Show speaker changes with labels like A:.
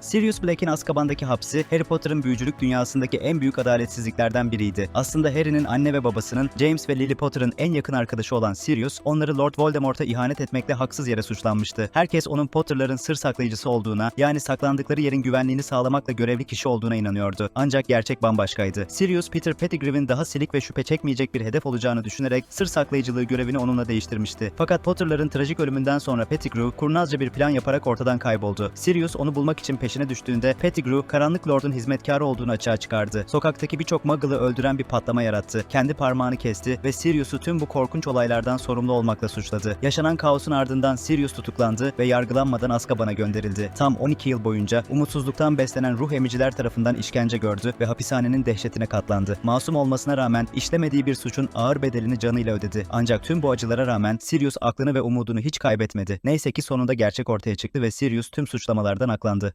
A: Sirius Black'in Azkaban'daki hapsi Harry Potter'ın büyücülük dünyasındaki en büyük adaletsizliklerden biriydi. Aslında Harry'nin anne ve babasının James ve Lily Potter'ın en yakın arkadaşı olan Sirius, onları Lord Voldemort'a ihanet etmekle haksız yere suçlanmıştı. Herkes onun Potter'ların sır saklayıcısı olduğuna, yani saklandıkları yerin güvenliğini sağlamakla görevli kişi olduğuna inanıyordu. Ancak gerçek bambaşkaydı. Sirius, Peter Pettigrew'in daha silik ve şüphe çekmeyecek bir hedef olacağını düşünerek sır saklayıcılığı görevini onunla değiştirmişti. Fakat Potter'ların trajik ölümünden sonra Pettigrew kurnazca bir plan yaparak ortadan kayboldu. Sirius onu bulmak için peşine düştüğünde Pettigrew, Karanlık Lord'un hizmetkarı olduğunu açığa çıkardı. Sokaktaki birçok Muggle'ı öldüren bir patlama yarattı. Kendi parmağını kesti ve Sirius'u tüm bu korkunç olaylardan sorumlu olmakla suçladı. Yaşanan kaosun ardından Sirius tutuklandı ve yargılanmadan Azkaban'a gönderildi. Tam 12 yıl boyunca umutsuzluktan beslenen ruh emiciler tarafından işkence gördü ve hapishanenin dehşetine katlandı. Masum olmasına rağmen işlemediği bir suçun ağır bedelini canıyla ödedi. Ancak tüm bu acılara rağmen Sirius aklını ve umudunu hiç kaybetmedi. Neyse ki sonunda gerçek ortaya çıktı ve Sirius tüm suçlamalardan aklandı.